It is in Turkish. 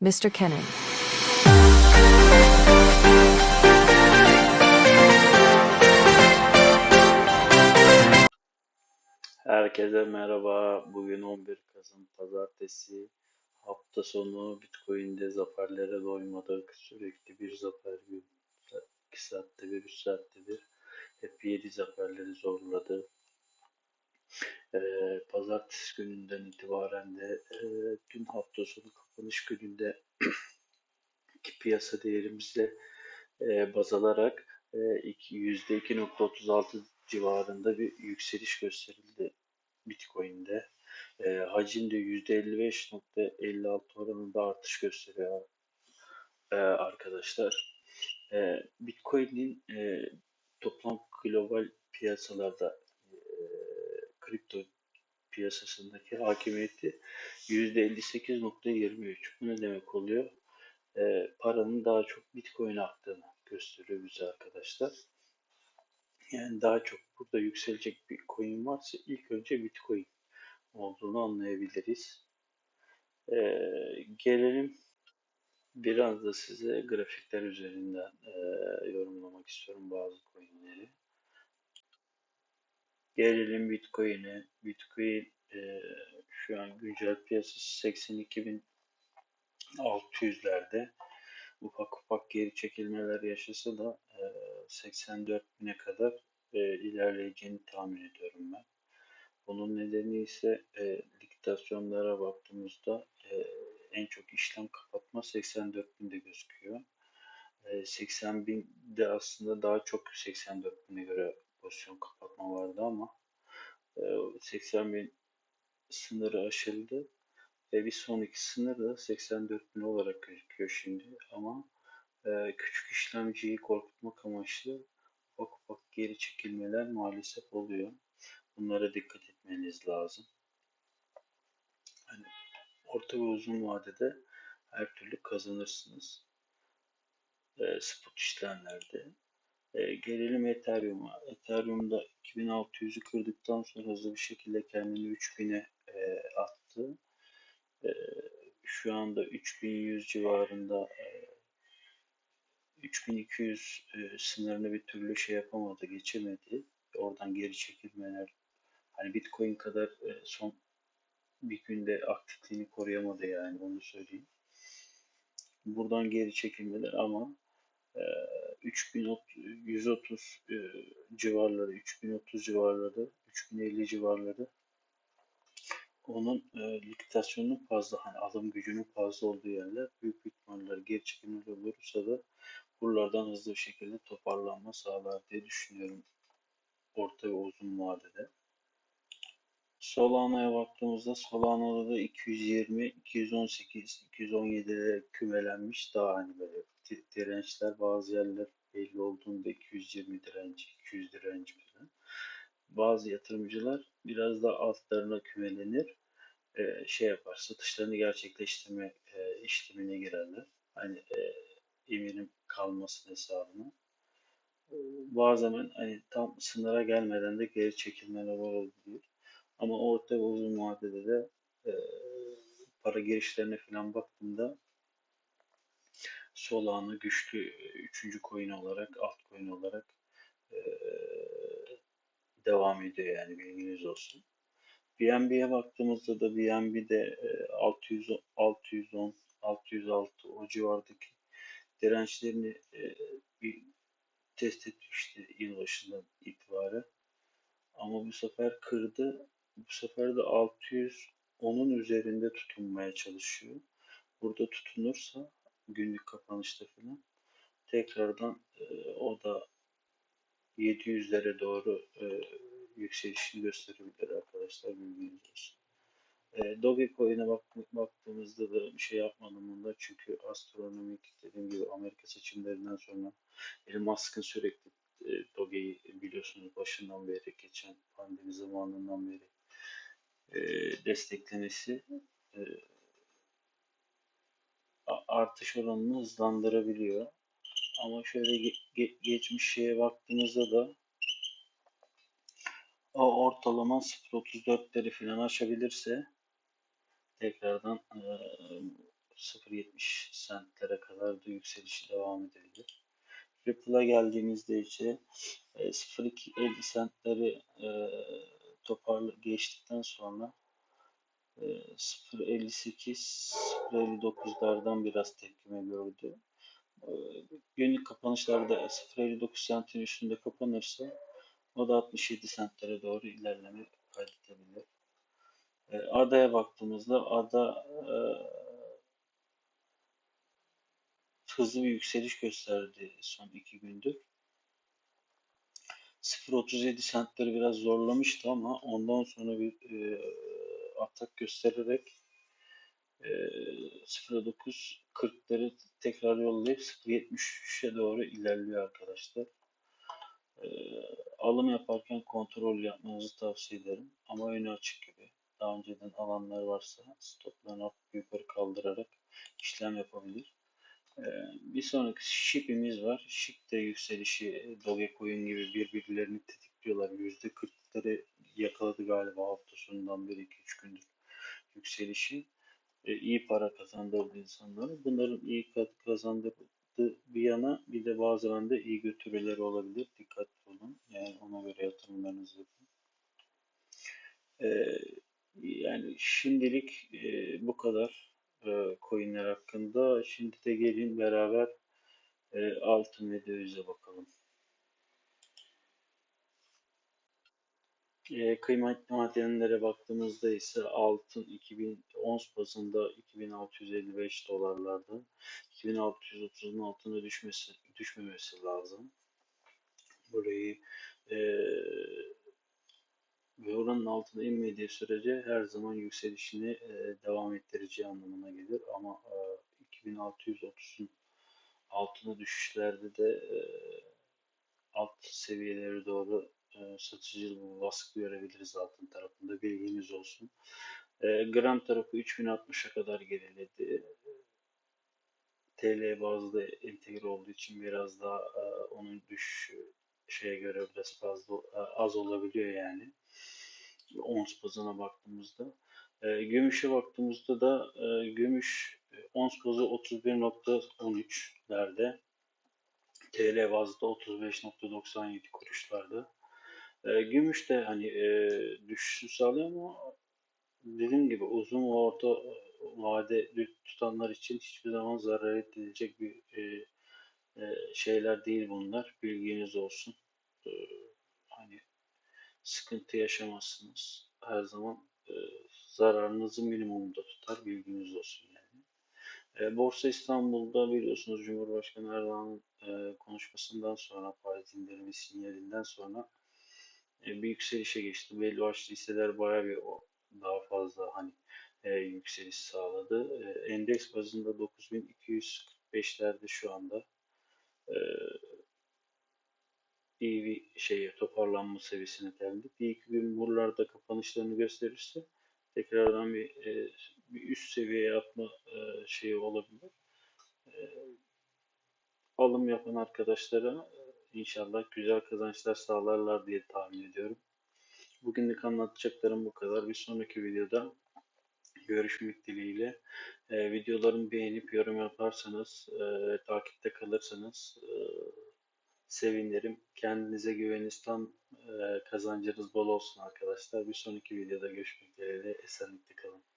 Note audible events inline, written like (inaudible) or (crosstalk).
Mr. Kenning. Herkese merhaba. Bugün 11 Kasım Pazartesi. Hafta sonu Bitcoin'de zaferlere doymadık. Sürekli bir zafer, bir 2 saatte bir, 3 saatte bir. Hep yedi zaferleri zorladı. Ee, Pazartesi gününden itibaren de e, dün hafta sonu kapanış gününde (clears throat) ki piyasa değerimizle e, baz alarak e, iki- %2.36 civarında bir yükseliş gösterildi Bitcoin'de. E, hacim de %55.56 oranında artış gösteriyor e, arkadaşlar. E, Bitcoin'in e, toplam global piyasalarda e, kripto piyasasındaki hakimiyeti %58.23. Bu ne demek oluyor? e, paranın daha çok Bitcoin'e aktığını gösteriyor bize arkadaşlar. Yani daha çok burada yükselecek bir coin varsa ilk önce Bitcoin olduğunu anlayabiliriz. E, gelelim biraz da size grafikler üzerinden e, yorumlamak istiyorum bazı coinleri. Gelelim Bitcoin'e. Bitcoin e, şu an güncel piyasası 82.600'lerde ufak ufak geri çekilmeler yaşasa da e, 84 bine kadar e, ilerleyeceğini tahmin ediyorum ben. Bunun nedeni ise e, likitasyonlara baktığımızda e, en çok işlem kapatma 84 binde gözüküyor. E, 80 binde aslında daha çok 84 bine göre pozisyon kapatma vardı ama e, 80 bin sınırı aşıldı. Ve bir sonraki sınır da 84 bin olarak gözüküyor şimdi ama e, küçük işlemciyi korkutmak amaçlı ufak ufak geri çekilmeler maalesef oluyor. Bunlara dikkat etmeniz lazım. Hani orta ve uzun vadede her türlü kazanırsınız. E, spot işlemlerde. E, gelelim Ethereum'a. Ethereum'da 2600'ü kırdıktan sonra hızlı bir şekilde kendini 3000'e e, attı. E, şu anda 3100 civarında e, 3200 e, sınırını bir türlü şey yapamadı, geçemedi. Oradan geri çekilmeler hani Bitcoin kadar e, son bir günde aktifliğini koruyamadı yani onu söyleyeyim. Buradan geri çekilmeler ama e, 3130 e, civarları, 3030 civarları, 3050 civarları onun e, likitasyonunun fazla hani alım gücünün fazla olduğu yerler büyük ihtimalle geri çekilmeler olursa da buralardan hızlı bir şekilde toparlanma sağlar diye düşünüyorum orta ve uzun vadede. Solana'ya baktığımızda Solana'da da 220, 218, 217'lere kümelenmiş daha hani böyle dirençler bazı yerler belli olduğunda 220 direnci, 200 direnci falan. Bazı yatırımcılar biraz da altlarına kümelenir e, şey yapar, satışlarını gerçekleştirme e, işlemine girerler. Hani e, emirin kalmasın hesabına. E, bazen hani tam sınıra gelmeden de geri çekilmeler olabiliyor. Ama orta ve uzun vadede de e, para girişlerine falan baktığımda Solana güçlü e, üçüncü coin olarak, altcoin olarak e, devam ediyor yani bilginiz olsun. BNB'ye baktığımızda da BNB'de e, 600, 610, 606 o civardaki dirençlerini e, bir test etmişti yılbaşından itibaren. Ama bu sefer kırdı. Bu sefer de 610'un üzerinde tutunmaya çalışıyor. Burada tutunursa günlük kapanışta falan tekrardan e, o da 700'lere doğru e, yükselişini gösterebilir arkadaşlar bilginiz olsun. E, Dogecoin'e bak, baktığımızda da bir şey yapmadım bunda çünkü astronomik dediğim gibi Amerika seçimlerinden sonra Elon Musk'ın sürekli e, Doge'yi biliyorsunuz başından beri geçen pandemi zamanından beri e, desteklemesi e, artış oranını hızlandırabiliyor. Ama şöyle ge- ge- geçmiş şeye baktığımızda da o ortalama 0.34'leri falan aşabilirse tekrardan e, 0.70 sentlere kadar da yükselişi devam edebilir. Ripple'a geldiğimizde ise e, 0.50 sentleri e, toparla geçtikten sonra e, 0.58 0.59'lardan biraz tepkime gördü. E, günlük kapanışlarda 0.59 sentin üstünde kapanırsa o da 67 sentlere doğru ilerleme kaydedebilir. E, ADA'ya baktığımızda ADA e, hızlı bir yükseliş gösterdi son iki gündür. 0.37 sentleri biraz zorlamıştı ama ondan sonra bir e, atak göstererek e, 0.9 40'ları tekrar yollayıp 0.73'e doğru ilerliyor arkadaşlar. E, alım yaparken kontrol yapmanızı tavsiye ederim. Ama önü açık gibi. Daha önceden alanlar varsa stoplarını yukarı kaldırarak işlem yapabilir. Ee, bir sonraki Ship'imiz var. Ship de yükselişi Dogecoin gibi birbirlerini tetikliyorlar. %40'ları yakaladı galiba hafta sonundan beri 2-3 gündür yükselişi. Ee, iyi para kazandırdı insanları. Bunların iyi kazandırdığı bir yana bir de bazılarında iyi götürüleri olabilir. Dikkatli olun. Yani ona göre yatırımlarınızı yapın. Ee, yani şimdilik e, bu kadar e, coinler hakkında. Şimdi de gelin beraber e, altın ve dövize bakalım. E, kıymetli madenlere baktığımızda ise altın 2000 ons bazında 2655 dolarlardan 2630'un altına düşmesi düşmemesi lazım. Burayı e, ve oranın altına inmediği sürece her zaman yükselişini e, devam ettireceği anlamına gelir. Ama e, 2630'un altına düşüşlerde de e, alt seviyeleri doğru satıcı bir baskı görebiliriz altın tarafında. Bilginiz olsun. E, gram tarafı 3060'a kadar geriledi. TL bazlı entegre olduğu için biraz daha e, onun düş şeye göre biraz fazla e, az olabiliyor yani ons bazına baktığımızda. E, gümüşe baktığımızda da e, gümüş e, ons bazı 31.13'lerde TL bazda 35.97 kuruşlarda. E, gümüş de hani e, düşüşü sağlıyor ama dediğim gibi uzun ve orta vade tutanlar için hiçbir zaman zarar edilecek bir e, e, şeyler değil bunlar. Bilginiz olsun. E, hani sıkıntı yaşamazsınız. Her zaman e, zararınızı minimumda tutar. Bilginiz olsun yani. E, Borsa İstanbul'da biliyorsunuz Cumhurbaşkanı Erdoğan'ın e, konuşmasından sonra faiz indirimi sinyalinden sonra e, bir yükselişe geçti. Belli başlı hisseler bayağı bir daha fazla hani e, yükseliş sağladı. E, endeks bazında 9245'lerde şu anda. E, iyi bir şeye toparlanma seviyesine geldik. Bir iki gün buralarda kapanışlarını gösterirse tekrardan bir, e, bir üst seviyeye atma e, şeyi olabilir. E, alım yapan arkadaşlara inşallah güzel kazançlar sağlarlar diye tahmin ediyorum. Bugünlük anlatacaklarım bu kadar. Bir sonraki videoda görüşmek dileğiyle. E, videolarımı beğenip yorum yaparsanız, e, takipte kalırsanız e, sevinirim. Kendinize güveniniz tam, e, kazancınız bol olsun arkadaşlar. Bir sonraki videoda görüşmek dileğiyle. Esenlikle kalın.